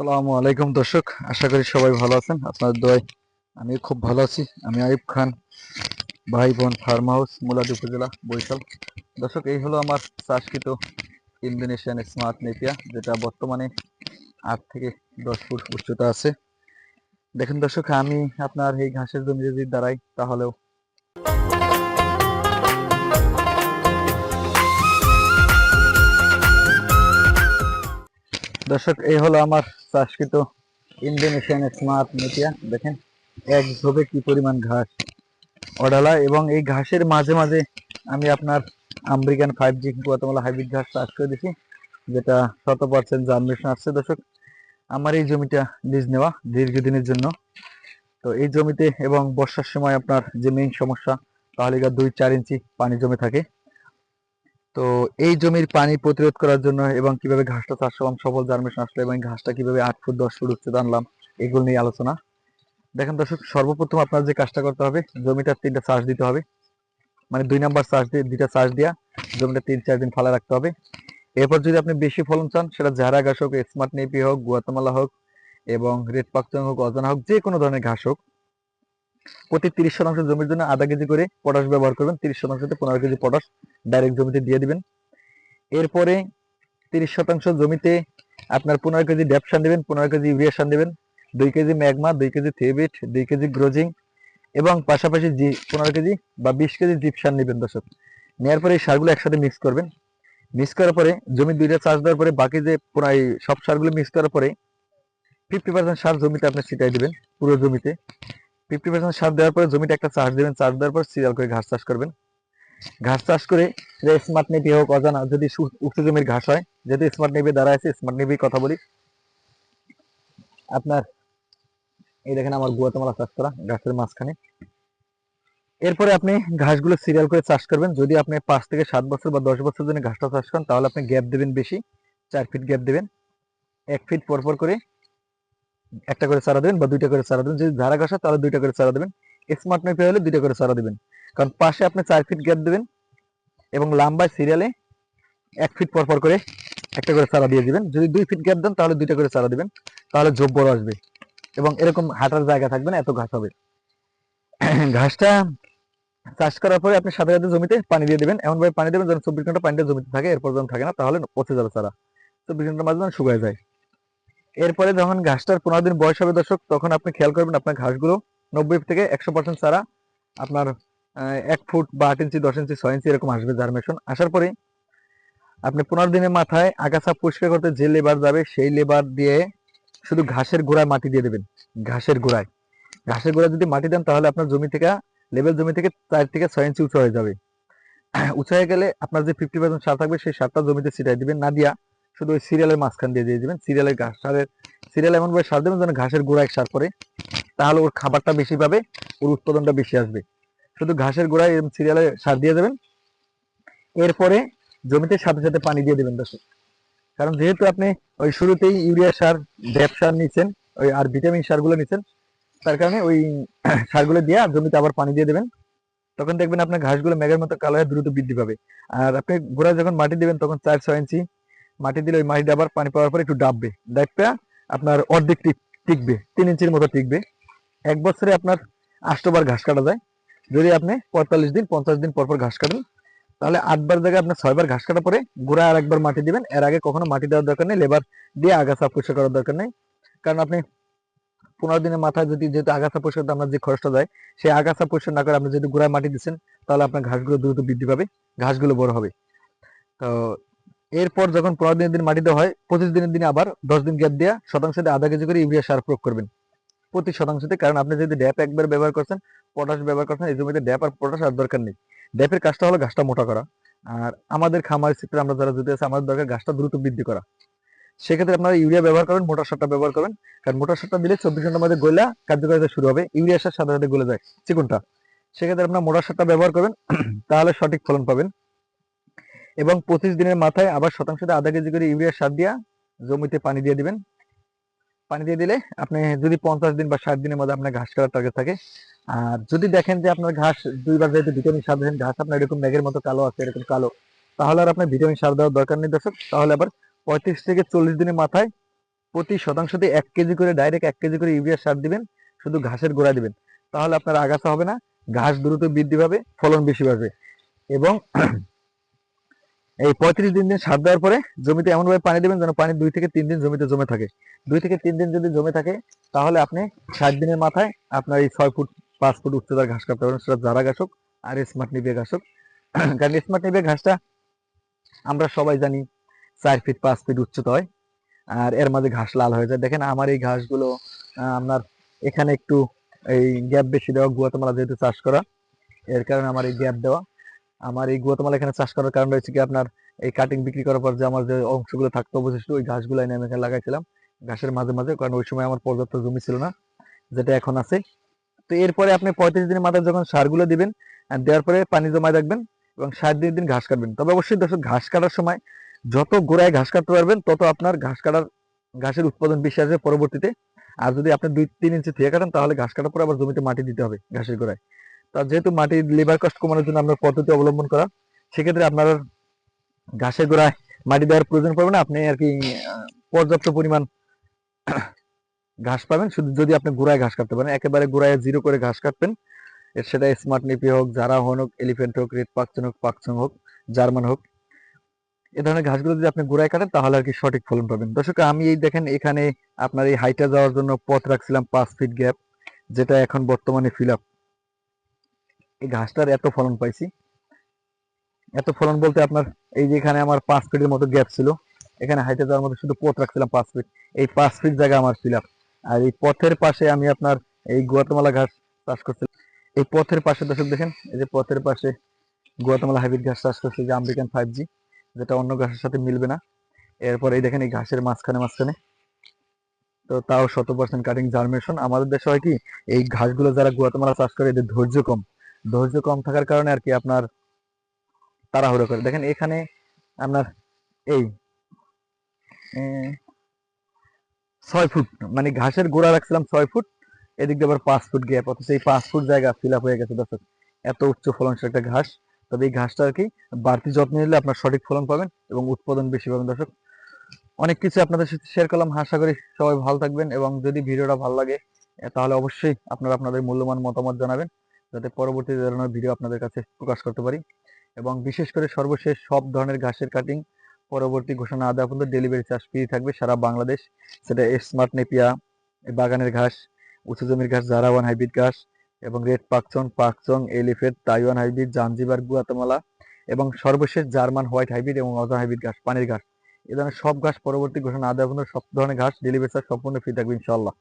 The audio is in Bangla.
আসসালামু আলাইকুম দর্শক, আশা করি সবাই ভালো আছেন। আপনাদের দোয়ায় আমি খুব ভালো আছি। আমি আইব খান ভাই বোন ফার্ম হাউস, মুলাদি উপজেলা, বরিশাল। দর্শক, এই হলো আমার চাষকৃত ইন্দোনেশিয়ান স্মার্ট নেপিয়া, যেটা বর্তমানে আট থেকে দশ ফুট উচ্চতা আছে। দেখেন দর্শক, আমি আপনার এই ঘাসের জমি যদি দাঁড়াই, তাহলেও দর্শক, এই হলো আমার চাষকৃত ইন্দোনেশিয়ান স্মার্ট নেপিয়া দেখেন, এক ঝোপে কি পরিমাণ ঘাস অডালা এবং এই ঘাসের মাঝে মাঝে আমি আপনার American five G Guatemala hybrid ঘাস চাষ করে দিছি যেটা শত পার্সেন্ট জার্মিনেশন আসছে। দর্শক, আমার এই জমিটা লিজ নেওয়া দীর্ঘদিনের জন্য। তো এই জমিতে এবং বর্ষার সময় আপনার যে মেইন সমস্যা, তাহলে দুই চার ইঞ্চি পানি জমে থাকে। তো এই জমির পানি প্রতিরোধ করার জন্য এবং কীভাবে ঘাসটা চাষ করলাম সফল জার্মেশন আসলো এবং ঘাসটা কীভাবে আট ফুট, দশ ফুট উচ্চতা আনলাম, এগুলো নিয়ে আলোচনা। দেখেন দর্শক, সর্বপ্রথম আপনার যে কাজটা করতে হবে জমিটার তিনটা চাষ দিতে হবে। মানে দুই নাম্বার চাষ দিয়ে, দুইটা চাষ দিয়া জমিটা তিন, চার দিন ফালা রাখতে হবে। এরপর যদি আপনি বেশি ফলন চান, সেটা জারা ঘাস হোক স্মার্ট নেপি হোক, গুয়াতামালা হোক এবং রেড পাকচং হোক, অজানা হোক যে কোনো ধরনের ঘাস হোক প্রতি তিরিশ শতাংশ জমির জন্য আধা কেজি করে পটাশ ব্যবহার করবেন। তিরিশ শতাংশতে পনেরো কেজি পটাশ ডাইরেক্ট জমিতে দিয়ে দিবেন। এরপরে তিরিশ শতাংশ জমিতে আপনার পনেরো কেজি ড্যাপ সার দেবেন, পনেরো কেজি ইউরিয়া সার দেবেন, দুই কেজি ম্যাগমা, দুই কেজি থেবিট দুই কেজি গ্রোজিং এবং পাশাপাশি জি পনেরো কেজি বা বিশ কেজি জিপ সার নেবেন দর্শক। নেওয়ার পরে এই সারগুলো একসাথে মিক্স করবেন। মিক্স করার পরে জমি দুইটা চাষ দেওয়ার পরে বাকি যে প্রায় সব সারগুলো মিক্স করার পরে ফিফটি পার্সেন্ট সার জমিতে আপনি ছিটাই দিবেন পুরো জমিতে। ফিফটি পার্সেন্ট সার দেওয়ার পরে জমিতে একটা চাষ দেবেন, চাষ দেওয়ার পর সিরিয়াল করে ঘাস চাষ করবেন। ঘাস চাষ করে যে স্মার্ট নেপি হোক, অজানা, যদি উঁচু জমির ঘাস হয় যেহেতু স্মার্ট নেপি দ্বারা আছে স্মার্ট নেপি কথা বলি। আপনার, এই দেখেন আমার গুয়াতামালা চাষ করা ঘাসের মাঝখানে। এরপরে আপনি ঘাসগুলো সিরিয়াল করে চাষ করবেন। যদি আপনি পাঁচ থেকে সাত বছর বা দশ বছর জন্য ঘাসটা চাষ করেন, তাহলে আপনি গ্যাপ দেবেন বেশি, চার ফিট গ্যাপ দেবেন। এক ফিট পর পর করে একটা করে চারা দেবেন বা দুইটা করে চারা দেবেন। যদি ধারা ঘাস তাহলে দুইটা করে চারা দেবেন। স্মার্ট নেপি হলে দুইটা করে চারা দেবেন। কারণ পাশে আপনি চার ফিট গ্যাপ দেবেন এবং লম্বায় সিরিয়ালে এক ফিট পর পর করে একটা করে চারা দিয়ে দিবেন। যদি দুই ফিট গ্যাপ দেন, তাহলে দুইটা করে চারা দিবেন। তাহলে ঝোপ বড় আসবে। এবং এরকম হাঁটার জায়গা থাকবে না, এত ঘাস হবে। ঘাসটা চাষ করার পরে আপনি সাথে সাথে জমিতে পানি দিয়ে দিবেন। এমনভাবে পানি দেবেন যেন চব্বিশ ঘণ্টা পানিটা জমিতে থাকে, এরপর যখন থাকে না, তাহলে পচে যাবে চারা চব্বিশ ঘণ্টার মাঝে যখন শুকায় যায়। এরপরে যখন ঘাসটার পনেরো দিন বয়স হবে দর্শক, তখন আপনি খেয়াল করবেন আপনার ঘাসগুলো নব্বই থেকে একশো পার্সেন্ট চারা আপনার এক ফুট বা আট ইঞ্চি, দশ ইঞ্চি, ছয় ইঞ্চি এরকম আসবে জার্মেশন আসার পরে আপনি পনেরো দিনের মাথায় আগাছা পরিষ্কার করতে যে লেবার যাবে, সেই লেবার দিয়ে শুধু ঘাসের গোড়ায় মাটি দিয়ে দেবেন। ঘাসের গোড়ায়। ঘাসের গোড়ায় যদি মাটি দেন, তাহলে আপনার জমি থেকে, লেবেল জমি থেকে চার থেকে ছয় ইঞ্চি উঁচু হয়ে যাবে। উঁচু হয়ে গেলে আপনার যে ফিফটি পার্সেন্ট সার থাকবে, সেই সারটা জমিতে ছিটাই দিবেন। না দিয়া শুধু ওই সিরিয়ালের মাঝখান দিয়ে দিয়ে দিবেন। সিরিয়ালের ঘাস সারের সিরিয়াল এমনভাবে সার দেবেন যেন ঘাসের গোড়ায় সার পরে তাহলে ওর খাবারটা বেশি পাবে, ওর উৎপাদনটা বেশি আসবে। শুধু ঘাসের গোড়ায় এরকম সিরিয়ালে সার দিয়ে দেবেন। এরপরে জমিতে সাথে সাথে পানি দিয়ে দেবেন দর্শক। কারণ যেহেতু আপনি ওই শুরুতেই ইউরিয়া সার ড্যাপ সার নিচ্ছেন, ওই আর ভিটামিন সারগুলো নিচ্ছেন, তার কারণে ওই সারগুলো দিয়ে জমিতে আবার পানি দিয়ে দেবেন। তখন দেখবেন আপনার ঘাসগুলো মেঘের মতো কালো হয়ে দ্রুত বৃদ্ধি পাবে। আর আপনি গোড়ায় যখন মাটি দিবেন, তখন চার ছয় ইঞ্চি মাটি দিলে ওই মাটিটা আবার পানি পাওয়ার পর একটু ডাববে। ডাবটা আপনার অর্ধেক টিকবে, তিন ইঞ্চির মতো টিকবে। এক বছরে আপনার আষ্টবার ঘাস কাটা যায়। যদি আপনি পঁয়তাল্লিশ দিন, পঞ্চাশ দিন পর পর ঘাস কাটেন, তাহলে আটবার জায়গায় আপনার ছয়বার ঘাস কাটার পরে গোড়া আর একবার মাটি দিবেন। এর আগে কখনো মাটি দেওয়ার দরকার নেই, লেবার দিয়ে আগাছা পরিষ্কার করার দরকার নেই। কারণ আপনি পনেরো দিনের মাথায় যদি যেহেতু আগাছা পরিষ্কার আপনার যে খরচটা যায়, সেই আগাছা পরিষ্কার না করে আপনি যদি গোড়ায় মাটি দিচ্ছেন, তাহলে আপনার ঘাসগুলো দ্রুত বৃদ্ধি পাবে, ঘাসগুলো বড় হবে। তো এরপর যখন পনেরো দিনের দিন মাটি দেওয়া হয়, পঁচিশ দিনের দিনে আবার দশ দিন গ্যাপ দিয়ে শতাংশতে আধা কেজি করে ইউরিয়া সার প্রয়োগ করবেন। প্রতি শতাংশতে, কারণ আপনি যদি ড্যাপ একবার ব্যবহার করছেন পটাশ ব্যবহার করছেন, এই জমিতে ড্যাপ আর পটাশ আর দরকার নেই। ড্যাপের কাজটা হলো ঘাসটা মোটা করা। আর আমাদের খামার ক্ষেত্রে আমরা যারা যদি আছে, আমাদের দরকার ঘাসটা দ্রুত বৃদ্ধি করা। সেক্ষেত্রে আপনারা ইউরিয়া ব্যবহার করবেন মোটর সারটা ব্যবহার করবেন। কারণ মোটর সারটা দিলে চব্বিশ ঘণ্টার মধ্যে গলা কার্যকারিতা শুরু হবে, ইউরিয়া সার সাথে সাথে গলে যায়, চিকনটা। সেক্ষেত্রে আপনার মোটর সারটা ব্যবহার করবেন, তাহলে সঠিক ফলন পাবেন। এবং পঁচিশ দিনের মাথায় আবার শতাংশতে আধা কেজি করে ইউরিয়া সার দিয়া জমিতে পানি দিয়ে দিবেন। পানি দিয়ে দিলে আপনি যদি পঞ্চাশ দিন বা ষাট দিনের মধ্যে আপনার ঘাস কাটার টার্গেট থাকে। আর যদি দেখেন যে আপনার ঘাস দুইবার যেহেতু ভিটামিন সার দেন ঘাস আপনার এরকম মেঘের মতো কালো আছে, এরকম কালো, তাহলে আর আপনার ভিটামিন সার দেওয়ার দরকার নেই দর্শক। তাহলে আবার পঁয়ত্রিশ থেকে চল্লিশ দিনের মাথায় প্রতি শতাংশতে এক কেজি করে ডাইরেক্ট এক কেজি করে ইউরিয়া সার দিবেন, শুধু ঘাসের গোড়া দিবেন। তাহলে আপনার আগাছা হবে না, ঘাস দ্রুত বৃদ্ধি পাবে, ফলন বেশি পাবে এবং এই পঁয়ত্রিশ দিন দিন সার দেওয়ার পরে জমিতে এমনভাবে পানি দেবেন যেন পানি দুই থেকে তিন দিন জমিতে জমে থাকে। দুই থেকে তিন দিন যদি জমে থাকে, তাহলে আপনি ষাট দিনের মাথায় আপনার এই ছয় ফুট, পাঁচ ফুট উচ্চতার ঘাস কাটতে পারবেন। সেটা জারা ঘাস হোক আর স্মার্ট নিবে ঘাস হোক। কারণ স্মার্ট নিবে ঘাসটা আমরা সবাই জানি চার ফিট পাঁচ ফিট উচ্চতা হয়। আর এর মাঝে ঘাস লাল হয়ে যায়। দেখেন আমার এই ঘাসগুলো আপনার এখানে একটু এই গ্যাপ বেশি দেওয়া গুয়াতেমালা যেহেতু চাষ করা, এর কারণে আমার এই গ্যাপ দেওয়া। আমার এই গুয়াতেমালা এখানে চাষ করার কারণ হচ্ছে কি, আপনার এই কাটিং বিক্রি করার পর যে আমার যে অংশগুলো থাকতো, অবশিষ্ট ওই ঘাসগুলো আমি এখানে লাগাইছিলাম। ঘাসের মাঝে মাঝে, কারণ ওই সময় আমার পর্যাপ্ত জমি ছিল না, যেটা এখন আছে। তো এরপরে আপনি পঁয়ত্রিশ দিনের মাথায় যখন সারগুলো দিবেন দেওয়ার পরে পানি জমায় রাখবেন এবং ষাট দিন দিন ঘাস কাটবেন। তবে অবশ্যই দর্শক, ঘাস কাটার সময় যত গোড়ায় ঘাস কাটতে পারবেন, তত আপনার ঘাস কাটার, ঘাসের উৎপাদন বেশি আসবে পরবর্তীতে। আর যদি আপনি দুই, তিন ইঞ্চি থেকে কাটেন, তাহলে ঘাস কাটার পরে আবার জমিতে মাটি দিতে হবে ঘাসের গোড়ায়। তা যেহেতু মাটির লেবার কস্ট কমানোর জন্য আপনার পদ্ধতি অবলম্বন করা, সেক্ষেত্রে আপনার ঘাসের গোড়ায় মাটি দেওয়ার প্রয়োজন পড়বে না। আপনি আর কি পর্যাপ্ত পরিমাণ ঘাস পাবেন। শুধু যদি আপনি গোড়ায় ঘাস কাটতে পারেন, একেবারে গোড়ায় জিরো করে ঘাস কাটবেন। সেটা স্মার্ট নিপি হোক, জারা হন হোক এলিফেন্ট হোক রেড পাকচন হোক পাকচং হোক, জার্মান হোক, এ ধরনের ঘাসগুলো যদি আপনি গোড়ায় কাটেন, তাহলে আর কি সঠিক ফলন পাবেন। দর্শক, আমি এই দেখেন, এখানে আপনার এই হাইটে যাওয়ার জন্য পথ রাখছিলাম পাঁচ ফিট গ্যাপ যেটা এখন বর্তমানে ফিল আপ এই ঘাসটার এত ফলন পাইছি। এত ফলন বলতে আপনার এই যে এখানে আমার পাঁচ ফিটের মতো গ্যাপ ছিল, এখানে হাইটে যাওয়ার মতো শুধু পথ রাখছিলাম পাঁচ ফিট এই পাঁচ ফিট জায়গা আমার আপ আর এই পথের পাশে আমি আপনার এই গুয়াতমালা ঘাস চাষ করছিলাম। এই পথের পাশে দর্শক দেখেন, এই যে পথের পাশে গুয়াতমালা হাইব্রিড ঘাস চাষ করছে যে আমেরিকান ফাইভ জি যেটা অন্য ঘাসের সাথে মিলবে না। এরপর এই দেখেন এই ঘাসের মাঝখানে মাঝখানে। তো তাও শত পার্সেন্ট কাটিং জার্মেশন আমাদের দেশে হয় কি, এই ঘাসগুলো যারা গুয়াতমালা চাষ করে, এদের ধৈর্য কম। ধৈর্য কম থাকার কারণে আর কি আপনার তাড়াহুড়ো করে। দেখেন এখানে আপনার এই ছয় ফুট মানে ঘাসের গোড়া রাখছিলাম ছয় ফুট, এদিক দিয়ে আবার পাঁচ ফুট গ্যাপ অথচ এই পাঁচ ফুট জায়গা ফিল আপ হয়ে গেছে, দর্শক। এত উচ্চ ফলনশীল একটা ঘাস। তবে এই ঘাসটা আর কি বাড়তি যত্ন নিলে আপনার সঠিক ফলন পাবেন এবং উৎপাদন বেশি পাবেন, দর্শক। অনেক কিছু আপনাদের সাথে শেয়ার করলাম, আশা করি সবাই ভালো থাকবেন এবং যদি ভিডিওটা ভালো লাগে তাহলে অবশ্যই আপনারা আপনাদের মূল্যবান মতামত জানাবেন। যাতে পরবর্তী ধরনের ভিডিও আপনাদের কাছে প্রকাশ করতে পারি। এবং বিশেষ করে সর্বশেষ সব ধরনের ঘাসের কাটিং পরবর্তী ঘোষণা আদা পর্যন্ত ডেলিভারি চার্জ ফ্রি থাকবে সারা বাংলাদেশ। সেটা স্মার্ট নেপিয়া বাগানের ঘাস, উঁচু জমির ঘাস জারাওয়ান হাইব্রিড ঘাস এবং red Pakchong Pakchong elephant Taiwan hybrid Zanzibar Guatemala এবং সর্বশেষ জার্মান হোয়াইট হাইব্রিড এবং অজা হাইব্রিড ঘাস, পানির ঘাস। এ ধরনের সব ঘাস পরবর্তী ঘোষণা আদা পর্যন্ত সব ধরনের ঘাস ডেলিভারি চার্জ সম্পূর্ণ ফ্রি থাকবে ইনশাল্লাহ